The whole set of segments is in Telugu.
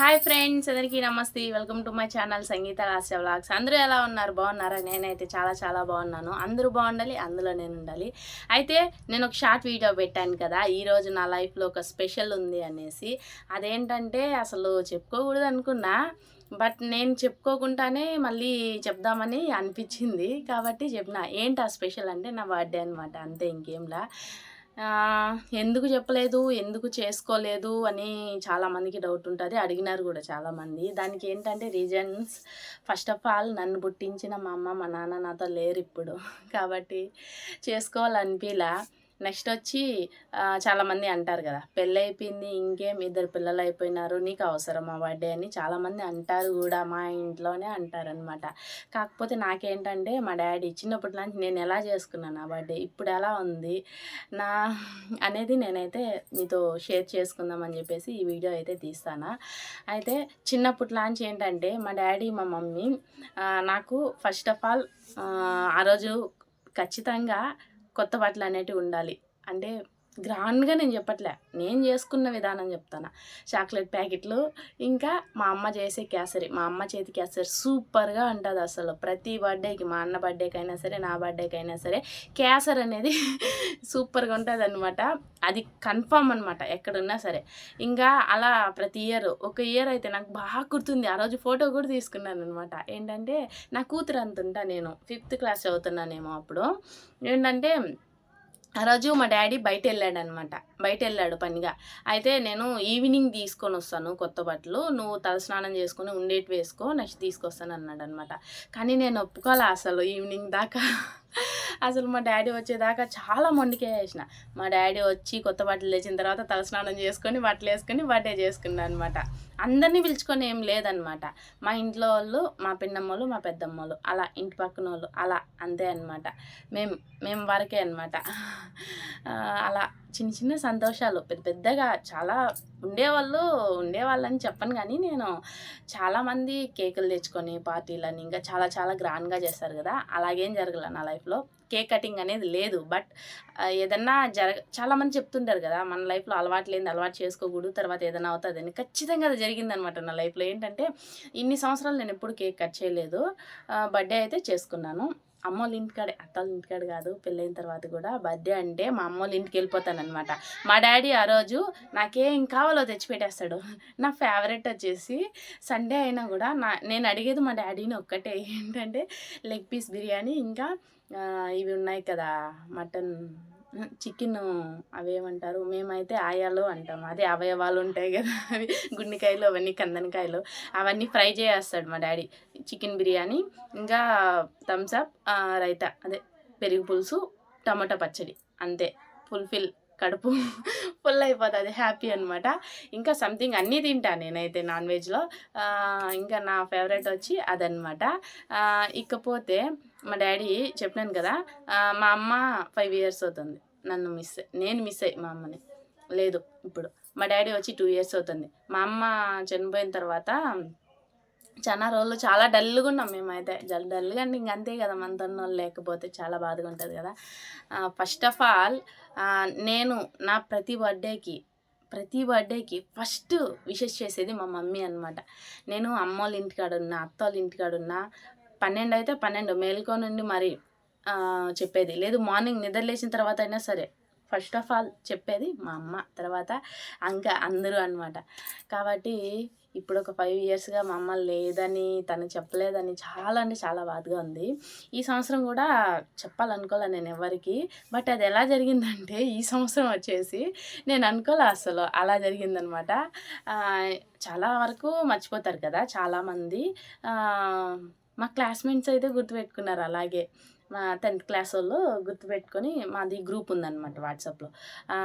హాయ్ ఫ్రెండ్స్ అందరికీ నమస్తే. Welcome to my channel Sangeetha Rasha vlogs. అందరూ ఎలా ఉన్నారు? బాగున్నారా? నేనైతే చాలా చాలా బాగున్నాను. అందరూ బాగుండాలి అందులో నేను ఉండాలి. అయితే నేను ఒక షార్ట్ వీడియో పెట్టాను కదా ఈరోజు నా లైఫ్లో ఒక స్పెషల్ ఉంది అనేసి. అదేంటంటే అసలు చెప్పుకోకూడదు అనుకున్నా బట్ నేను చెప్పుకోకుండానే మళ్ళీ చెప్దామని అనిపించింది. కాబట్టి చెప్పిన ఏంటి ఆ స్పెషల్ అంటే నా బర్త్డే అనమాట అంతే ఇంకేంలా ఎందుకు చెప్పలేదు ఎందుకు చేసుకోలేదు అని చాలామందికి డౌట్ ఉంటుంది. అడిగినారు కూడా చాలామంది దానికి ఏంటంటే రీజన్స్ ఫస్ట్ ఆఫ్ ఆల్ నన్ను పుట్టించిన మా అమ్మ మా నాన్న నాతో లేరు ఇప్పుడు. కాబట్టి చేసుకోవాలనిపిలా. నెక్స్ట్ వచ్చి చాలామంది అంటారు కదా పెళ్ళి అయిపోయింది ఇంకేం? ఇద్దరు పిల్లలు అయిపోయినారు నీకు అవసరమా బర్త్డే? అని చాలామంది అంటారు కూడా మా ఇంట్లోనే అంటారనమాట కాకపోతే నాకేంటంటే మా డాడీ చిన్నప్పటి నుంచి నేను ఎలా చేసుకున్నాను నా బర్త్డే ఇప్పుడు ఎలా ఉంది నా అనేది నేనైతే మీతో షేర్ చేసుకుందామని చెప్పేసి ఈ వీడియో అయితే తీస్తాను. అయితే చిన్నప్పటి నుంచి ఏంటంటే మా డాడీ మా మమ్మీ నాకు ఫస్ట్ ఆఫ్ ఆల్ ఆ రోజు ఖచ్చితంగా కొత్త బట్టలు అనేటివి ఉండాలి. అంటే గ్రాండ్గా నేను చెప్పట్లే. నేను చేసుకున్న విధానం చెప్తాను. చాక్లెట్ ప్యాకెట్లు ఇంకా మా అమ్మ చేసే కేసరి మా అమ్మ చేతి క్యాసరి సూపర్గా ఉంటుంది అసలు. ప్రతి బర్త్డేకి మా అన్న బర్త్డేకి అయినా సరే నా బర్త్డేకి అయినా సరే క్యాసర్ అనేది సూపర్గా ఉంటుంది అనమాట అది కన్ఫామ్ అనమాట ఎక్కడున్నా సరే. ఇంకా అలా ప్రతి ఇయర్ ఒక ఇయర్ అయితే నాకు బాగా గుర్తుంది. ఆ రోజు ఫోటో కూడా తీసుకున్నాను అనమాట ఏంటంటే నా కూతురు అంత ఉంటా నేను. ఫిఫ్త్ క్లాస్ చదువుతున్నానేమో అప్పుడు. ఏంటంటే ఆ రోజు మా డాడీ బయట వెళ్ళాడు అనమాట బయట వెళ్ళాడు పనిగా. అయితే నేను ఈవినింగ్ తీసుకొని వస్తాను కొత్త బట్టలు. నువ్వు తలస్నానం చేసుకుని ఉండేటి వేసుకో నెక్స్ట్ తీసుకొస్తాను అన్నాడు అనమాట కానీ నేను ఒప్పుకోలే అసలు ఈవినింగ్ దాకా. అసలు మా డాడీ వచ్చేదాకా చాలా మొండికే వేసిన మా డాడీ వచ్చి కొత్త బట్టలు లేచిన తర్వాత తలస్నానం చేసుకొని బట్టలు వేసుకొని బర్త్డే చేసుకున్నాను అనమాట అందరినీ పిలుచుకొని ఏం లేదనమాట మా ఇంట్లో వాళ్ళు మా పిన్నమ్మలు మా పెద్దమ్మలు అలా ఇంటి పక్కన వాళ్ళు అలా అంతే అనమాట మేము మేము వరకే అనమాట అలా చిన్న చిన్న సంతోషాలు. పెద్ద పెద్దగా చాలా ఉండేవాళ్ళు ఉండేవాళ్ళని చెప్పను కానీ నేను చాలామంది కేకులు తెచ్చుకొని పార్టీలని ఇంకా చాలా చాలా గ్రాండ్గా చేస్తారు కదా! అలాగేం జరగల నా లైఫ్లో. కేక్ కటింగ్ అనేది లేదు. బట్ ఏదన్నా జరగ చాలామంది చెప్తుంటారు కదా! మన లైఫ్లో అలవాటు లేని అలవాటు చేసుకోకూడదు తర్వాత ఏదైనా అవుతుందని. ఖచ్చితంగా అది జరిగిందనమాట నా లైఫ్లో. ఏంటంటే ఇన్ని సంవత్సరాలు నేను ఎప్పుడు కేక్ కట్ చేయలేదు. బర్త్డే అయితే చేసుకున్నాను. అమ్మోళ్ళ ఇంటికాడే అత్తోళ్ళ ఇంటికాడ కాదు పెళ్ళైన తర్వాత కూడా బర్త్డే అంటే మా అమ్మోళ్ళ ఇంటికి వెళ్ళిపోతానమాట మా డాడీ ఆ రోజు నాకేం కావాలో తెచ్చిపెట్టేస్తాడు. నా ఫేవరెట్ వచ్చేసి సండే అయినా కూడా నా నేను అడిగేది మా డాడీని ఒక్కటే. ఏంటంటే లెగ్ పీస్ బిర్యానీ ఇంకా ఇవి ఉన్నాయి కదా మటన్ చికెన్ అవేమంటారు మేమైతే ఆయాలు అంటాం. అదే అవయవాలు ఉంటాయి కదా అవి గుండెకాయలు అవన్నీ కందనకాయలు అవన్నీ ఫ్రై చేస్తాడు మా డాడీ. చికెన్ బిర్యానీ ఇంకా థమ్స్అప్ రైతా అదే పెరుగు పులుసు టమాటా పచ్చడి అంతే. ఫుల్ఫిల్. కడుపు ఫుల్ అయిపోతుంది హ్యాపీ అనమాట ఇంకా సంథింగ్ అన్నీ తింటాను నేనైతే నాన్ వెజ్లో ఇంకా నా ఫేవరెట్ వచ్చి అదనమాట ఇకపోతే మా డాడీ చెప్పినాను కదా మా అమ్మ ఫైవ్ ఇయర్స్ అవుతుంది నన్ను మిస్ నేను మిస్ అయ్యి మా అమ్మని. లేదు ఇప్పుడు మా డాడీ వచ్చి టూ ఇయర్స్ అవుతుంది. మా అమ్మ చనిపోయిన తర్వాత చాలా రోజులు చాలా డల్గా ఉన్నాం మేమైతే. జల్ డల్గా అంటే ఇంక అంతే కదా మనతో వాళ్ళు లేకపోతే చాలా బాధగా ఉంటుంది కదా. ఫస్ట్ ఆఫ్ ఆల్ నేను నా ప్రతి బర్త్డేకి ప్రతి బర్త్డేకి ఫస్ట్ విషెస్ చేసేది మా మమ్మీ అనమాట నేను అమ్మోళ్ళ ఇంటికాడ ఉన్నా అత్తోళ్ళ ఇంటికాడ ఉన్నా పన్నెండు అయితే పన్నెండు మేల్కొనుండి మరి చెప్పేది. లేదు మార్నింగ్ నిద్ర లేచిన తర్వాత అయినా సరే ఫస్ట్ ఆఫ్ ఆల్ చెప్పేది మా అమ్మ తర్వాత ఇంకా అందరూ అనమాట కాబట్టి ఇప్పుడు ఒక ఫైవ్ ఇయర్స్గా మా అమ్మ లేదని తను చెప్పలేదని చాలా అంటే చాలా బాధగా ఉంది. ఈ సంవత్సరం కూడా చెప్పాలనుకోలే నేను ఎవరికి బట్ అది ఎలా జరిగిందంటే ఈ సంవత్సరం వచ్చేసి నేను అనుకోలే అసలు అలా జరిగిందనమాట. చాలా వరకు మర్చిపోతారు కదా చాలామంది. మా క్లాస్మేట్స్ అయితే గుర్తుపెట్టుకున్నారు అలాగే. మా టెన్త్ క్లాస్ వాళ్ళు గుర్తుపెట్టుకొని మాది గ్రూప్ ఉందన్నమాట వాట్సాప్లో.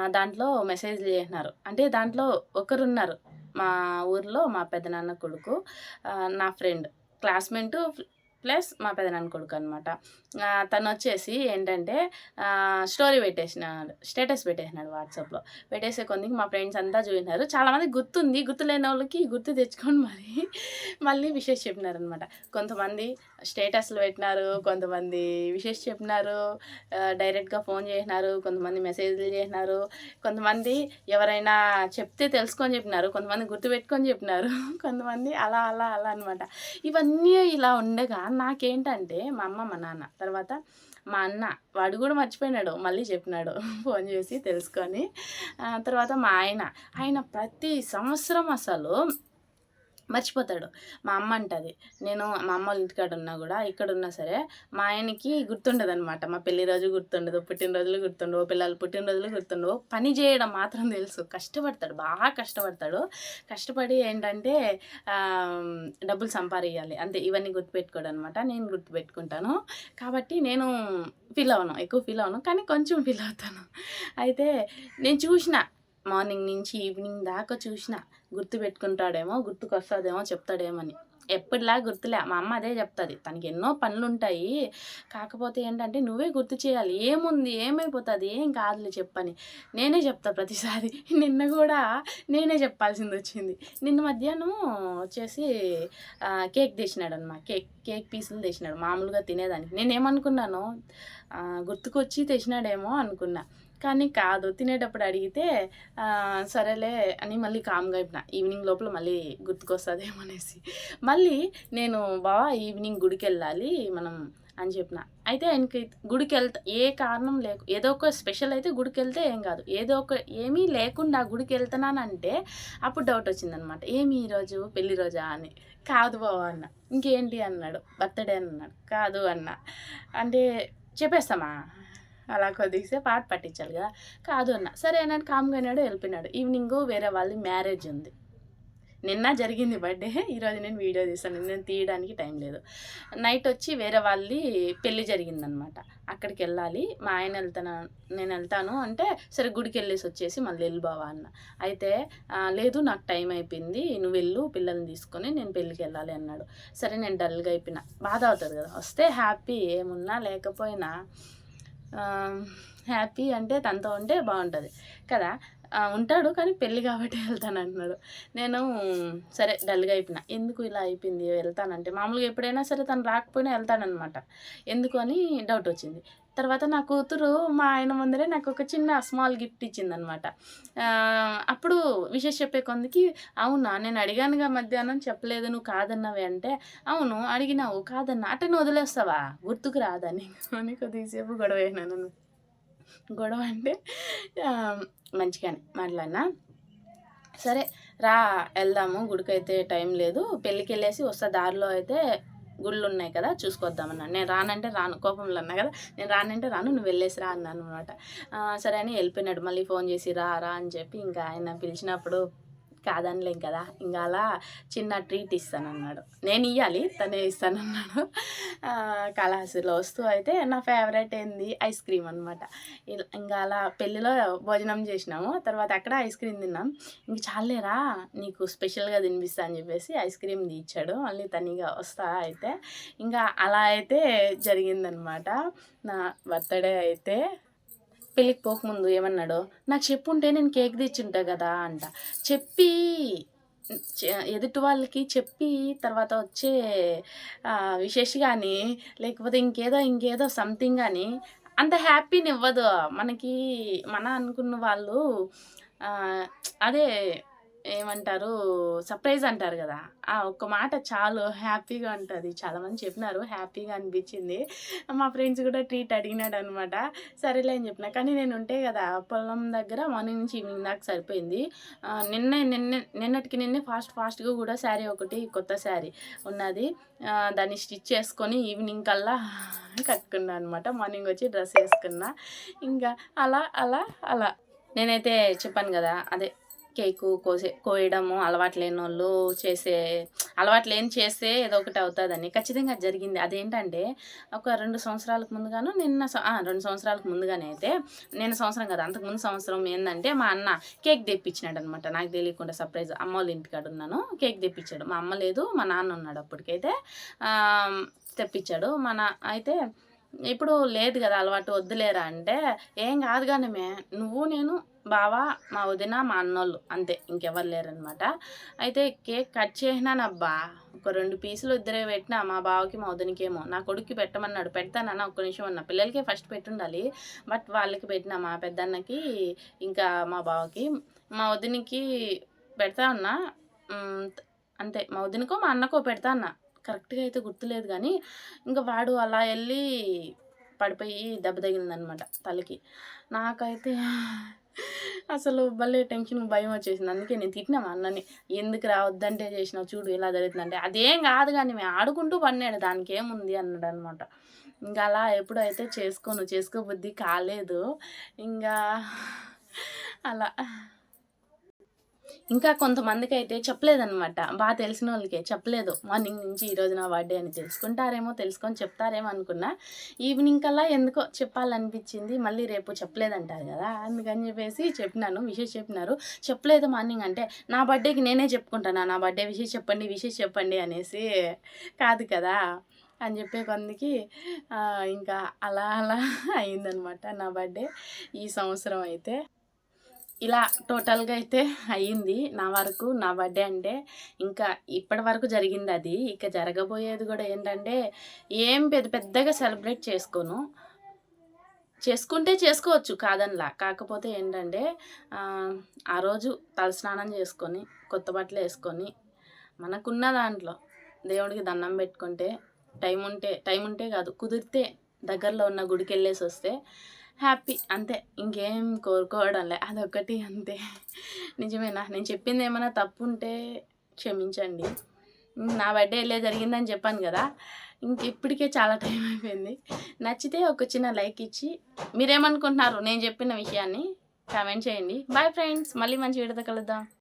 దాంట్లో మెసేజ్లు చేసినారు. అంటే దాంట్లో ఒకరున్నారు. మా ఊర్లో మా పెదనాన్న కొడుకు నా ఫ్రెండ్. క్లాస్మేట్ ప్లస్ మా పెదనాన్న కొడుకు అనమాట తను వచ్చేసి ఏంటంటే స్టోరీ పెట్టేసినాడు స్టేటస్ పెట్టేసినాడు వాట్సాప్లో. పెట్టేసే కొందికి మా ఫ్రెండ్స్ అంతా చూసినారు. చాలామంది గుర్తుంది గుర్తు లేని వాళ్ళకి గుర్తు తెచ్చుకొని మరి మళ్ళీ విషెస్ చెప్పినారనమాట. కొంతమంది స్టేటస్లు పెట్టినారు కొంతమంది విషెస్ చెప్పినారు డైరెక్ట్గా ఫోన్ చేసినారు కొంతమంది మెసేజ్లు చేసినారు కొంతమంది ఎవరైనా చెప్తే తెలుసుకొని చెప్పినారు కొంతమంది గుర్తుపెట్టుకొని చెప్పినారు కొంతమంది అలా అలా అలా అనమాట. ఇవన్నీ ఇలా ఉండగా నాకేంటంటే మా అమ్మ మా నాన్న తర్వాత మా అన్న వాడు కూడా మర్చిపోయినాడు మళ్ళీ చెప్పినాడు. ఫోన్ చేసి తెలుసుకొని. తర్వాత మా ఆయన ఆయన ప్రతి సంవత్సరం అసలు మర్చిపోతాడు. మా అమ్మ అంటది. నేను మా అమ్మ వాళ్ళ ఇంటికాడ ఉన్నా కూడా ఇక్కడ ఉన్నా సరే మా ఆయనకి గుర్తుండదు అనమాట మా పెళ్ళి రోజు గుర్తుండదు పుట్టినరోజులు గుర్తుండవు పిల్లలు పుట్టినరోజులు గుర్తుండవు. పని చేయడం మాత్రం తెలుసు. కష్టపడతాడు బాగా కష్టపడతాడు. కష్టపడి ఏంటంటే డబ్బులు సంపాదించాలి అంతే ఇవన్నీ గుర్తుపెట్టుకోడు అనమాట నేను గుర్తుపెట్టుకుంటాను. కాబట్టి నేను ఫీల్ అవ్వను ఎక్కువ ఫీల్ అవ్వను కానీ కొంచెం ఫీల్ అవుతాను. అయితే నేను చూసిన మార్నింగ్ నుంచి ఈవినింగ్ దాకా చూసిన గుర్తు పెట్టుకుంటాడేమో గుర్తుకొస్తుందేమో చెప్తాడేమని. ఎప్పటిలా గుర్తులే మా అమ్మ అదే చెప్తుంది. తనకి ఎన్నో పనులు ఉంటాయి కాకపోతే ఏంటంటే నువ్వే గుర్తు చేయాలి. ఏముంది? ఏమైపోతుంది? ఏం కాదులే చెప్పని. నేనే చెప్తా ప్రతిసారి. నిన్న కూడా నేనే చెప్పాల్సింది వచ్చింది నిన్న మధ్యాహ్నం వచ్చేసి కేక్ తెచ్చినాడు అనమాట కేక్ కేక్ పీసులు తెచ్చినాడు. మామూలుగా తినేదానికి. నేనేమనుకున్నాను గుర్తుకొచ్చి తెచ్చినాడేమో అనుకున్నా. కానీ కాదు. తినేటప్పుడు అడిగితే సరేలే అని మళ్ళీ కామ్గా అయిపోయినా ఈవినింగ్ లోపల మళ్ళీ గుర్తుకొస్తుందేమనేసి. మళ్ళీ నేను బావా ఈవినింగ్ గుడికి వెళ్ళాలి మనం అని చెప్పిన. అయితే ఆయనకి గుడికి వెళ్తా ఏ కారణం లేకు ఏదో ఒక స్పెషల్ అయితే గుడికి వెళ్తే ఏం కాదు. ఏదో ఒక ఏమీ లేకుండా గుడికి వెళ్తున్నానంటే అప్పుడు డౌట్ వచ్చిందనమాట. ఏమి ఈరోజు పెళ్ళి రోజా? అని. కాదు బావా అన్న. ఇంకేంటి? అన్నాడు. బర్త్డే అన్నాడు. కాదు అన్న. అంటే చెప్పేస్తామా? అలా కొద్దిసేపు పాట పట్టించాలి కదా. కాదు అన్న. సరే అన్నాడు కామ్గానాడు వెళ్ళిపోయినాడు. ఈవినింగ్ వేరే వాళ్ళది మ్యారేజ్ ఉంది. నిన్న జరిగింది బర్త్డే ఈరోజు నేను వీడియో తీస్తాను. నేను తీయడానికి టైం లేదు. నైట్ వచ్చి వేరే వాళ్ళది పెళ్ళి జరిగిందనమాట అక్కడికి వెళ్ళాలి. మా ఆయన వెళ్తాను నేను వెళ్తాను అంటే సరే గుడికి వెళ్ళేసి వచ్చేసి మళ్ళీ వెళ్ళిబావా అన్న. అయితే లేదు నాకు టైం అయిపోయింది. నువ్వు వెళ్ళు పిల్లల్ని తీసుకొని నేను పెళ్ళికి వెళ్ళాలి అన్నాడు. సరే నేను డల్గా అయిపోయినా. బాధ అవుతుంది కదా. వస్తే హ్యాపీ ఏమున్నా లేకపోయినా హ్యాపీ అంటే తనతో ఉంటే బాగుంటుంది. కదా? ఉంటాడు కానీ పెళ్ళి కాబట్టి వెళ్తాను అంటున్నాడు. నేను సరే డల్గా అయిపోయినా. ఎందుకు ఇలా అయిపోయింది? వెళ్తానంటే మామూలుగా ఎప్పుడైనా సరే తను రాకపోయినా వెళ్తానమాట ఎందుకు అని డౌట్ వచ్చింది. తర్వాత నా కూతురు మా ఆయన ముందరే నాకు ఒక చిన్న స్మాల్ గిఫ్ట్ ఇచ్చిందనమాట అప్పుడు విశేష చెప్పే కొందికి అవునా నేను అడిగానుగా మధ్యాహ్నం చెప్పలేదు నువ్వు కాదన్నవి అంటే అవును అడిగినావు కాదన్నా. అటని నువ్వు వదిలేస్తావా? గుర్తుకు రాదని అని కొద్దిసేపు గొడవ అయినాను గొడవ అంటే మంచిగానే మాట్లాడినా. సరే రా వెళ్దాము గుడికి అయితే టైం లేదు. పెళ్ళికి వెళ్ళేసి వస్తా దారిలో అయితే గుళ్ళు ఉన్నాయి కదా చూసుకొద్దామన్నాను. నేను రానంటే రాను కోపంలో అన్నా కదా. నేను రానంటే రాను నువ్వు వెళ్ళేసి రా అన్నాను అనమాట సరే అని వెళ్ళిపోయినాడు. మళ్ళీ ఫోన్ చేసి రా రా అని చెప్పి ఇంకా ఆయన పిలిచినప్పుడు కాదనలేం కదా. ఇంకా అలా చిన్న ట్రీట్ ఇస్తానన్నాడు. నేను ఇవ్వాలి తనే ఇస్తానన్నాడు. ఆ, వస్తూ అయితే నా ఫేవరెట్ ఏంది? ఐస్ క్రీమ్ అనమాట ఇంకా అలా పెళ్ళిలో భోజనం చేసినాము. తర్వాత అక్కడ ఐస్ క్రీమ్ తిన్నాం. ఇంక చాలేరా నీకు స్పెషల్గా తినిపిస్తా అని చెప్పేసి ఐస్ క్రీమ్ తీచ్చాడు మళ్ళీ తనిగా వస్తా అయితే. ఇంకా అలా అయితే జరిగిందనమాట నా బర్త్డే అయితే పెళ్ళికి పోకముందు ఏమన్నాడో? నాకు చెప్పుంటే నేను కేక్ తెచ్చుంటా కదా అంట. చెప్పి ఎదుటి వాళ్ళకి చెప్పి తర్వాత వచ్చే విశేష కానీ లేకపోతే ఇంకేదో ఇంకేదో సంథింగ్ కానీ అంత హ్యాపీని ఇవ్వదు మనకి మన అనుకున్న వాళ్ళు అదే ఏమంటారు? సర్ప్రైజ్ అంటారు కదా. ఆ ఒక్క మాట చాలు. హ్యాపీగా ఉంటుంది. చాలామంది చెప్పినారు. హ్యాపీగా అనిపించింది. మా ఫ్రెండ్స్ కూడా ట్రీట్ అడిగినాడు అనమాట సరేలే అని చెప్పిన. కానీ నేను ఉంటే కదా పొలం దగ్గర మార్నింగ్ నుంచి ఈవినింగ్ దాకా సరిపోయింది. నిన్న నిన్నే నిన్నటికి నిన్నే ఫాస్ట్ ఫాస్ట్గా కూడా శారీ ఒకటి కొత్త శారీ ఉన్నది. దాన్ని స్టిచ్ చేసుకొని ఈవినింగ్ కల్లా కట్టుకున్నా అనమాట మార్నింగ్ వచ్చి డ్రెస్ వేసుకున్నా. ఇంకా అలా అలా అలా. నేనైతే చెప్పాను కదా అదే కేకు కోసే కోయడము అలవాటు లేని వాళ్ళు చేసే అలవాటు లేని చేస్తే ఏదో ఒకటి అవుతుందని. ఖచ్చితంగా అది జరిగింది. అదేంటంటే ఒక రెండు సంవత్సరాలకు ముందుగాను నిన్న రెండు సంవత్సరాలకు ముందుగానే అయితే నేను సంవత్సరం కదా అంతకుముందు సంవత్సరం ఏంటంటే మా అన్న కేక్ తెప్పించినాడు అనమాట నాకు తెలియకుండా సర్ప్రైజ్ అమ్మ వాళ్ళ ఇంటికాడ ఉన్నాను కేక్ తెప్పించాడు. మా అమ్మ లేదు మా నాన్న ఉన్నాడు అప్పటికైతే తెప్పించాడు. మన అయితే ఇప్పుడు లేదు కదా అలవాటు వద్దులేరా అంటే ఏం కాదు కానీ మే నువ్వు నేను బావ మా వదిన మా అన్నోళ్ళు అంతే ఇంకెవరు లేరనమాట అయితే కేక్ కట్ చేసినానబ్బా ఒక రెండు పీసులు ఇద్దరే పెట్టినా మా బావకి మా వదినకేమో. నా కొడుక్కి పెట్టమన్నాడు పెడతానన్న ఒక్క నిమిషం అన్న. పిల్లలకే ఫస్ట్ పెట్టుండాలి బట్ వాళ్ళకి పెట్టిన మా పెద్దన్నకి ఇంకా మా బావకి. మా వదినికి పెడతా ఉన్నా అంతే. మా వదినకో మా అన్నకో పెడతా అన్నా. కరెక్ట్గా అయితే గుర్తులేదు కానీ ఇంకా వాడు అలా వెళ్ళి పడిపోయి దెబ్బ తగిలిందనమాట తలకి. నాకైతే అసలు భలే టెన్షన్ భయం వచ్చేసింది. అందుకే నేను తిట్టినా మా అన్నని. ఎందుకు రావద్దంటే చేసినావు చూడు ఇలా జరుగుతుందంటే. అదేం కాదు కానీ మేము ఆడుకుంటూ పడినాడు. దానికి ఏముంది అన్నాడు అనమాట ఇంకా అలా ఎప్పుడైతే చేసుకోను చేసుకోబుద్ధి కాలేదు. ఇంకా అలా. ఇంకా కొంతమందికి అయితే చెప్పలేదన్నమాట. బాగా తెలిసిన వాళ్ళకే చెప్పలేదు. మార్నింగ్ నుంచి ఈరోజు నా బర్త్డే అని తెలుసుకుంటారేమో తెలుసుకొని చెప్తారేమో అనుకున్నా. ఈవినింగ్ కల్లా ఎందుకో చెప్పాలనిపించింది. మళ్ళీ రేపు చెప్పలేదంటారు కదా. అందుకని చెప్పేసి చెప్పినాను. విషయం చెప్పినారు. చెప్పలేదు మార్నింగ్ అంటే నా బర్త్డేకి నేనే చెప్పుకుంటాను? నా బర్త్డే విషయం చెప్పండి విషయం చెప్పండి అనేసి కాదు కదా. అని చెప్పే కొందికి ఇంకా అలా అలా అయిందనమాట నా బర్త్డే ఈ సంవత్సరం అయితే. ఇలా టోటల్గా అయితే అయ్యింది. నా వరకు నా బర్త్డే అంటే ఇంకా ఇప్పటి వరకు జరిగింది అది. ఇక జరగబోయేది కూడా ఏంటంటే ఏం పెద్ద పెద్దగా సెలబ్రేట్ చేసుకోను. చేసుకుంటే చేసుకోవచ్చు కాదనిలా. కాకపోతే ఏంటంటే ఆ, రోజు తలస్నానం చేసుకొని కొత్త బట్టలు వేసుకొని మనకున్న దాంట్లో దేవుడికి దండం పెట్టుకుంటే టైం ఉంటే టైం ఉంటే కాదు కుదిరితే దగ్గరలో ఉన్న గుడికి వెళ్ళేసి వస్తే హ్యాపీ అంతే. ఇంకేం కోరుకోవడంలే అదొకటి అంతే. నిజమేనా? నేను చెప్పింది ఏమైనా తప్పు ఉంటే క్షమించండి నా బర్త్డే వెళ్ళే జరిగిందని చెప్పాను కదా. ఇంక ఇప్పటికే చాలా టైం అయిపోయింది. నచ్చితే ఒక చిన్న లైక్ ఇచ్చి మీరేమనుకుంటున్నారు? నేను చెప్పిన విషయాన్ని కామెంట్ చేయండి. Bye friends. మళ్ళీ మంచి వీడియోతో కలుద్దాం.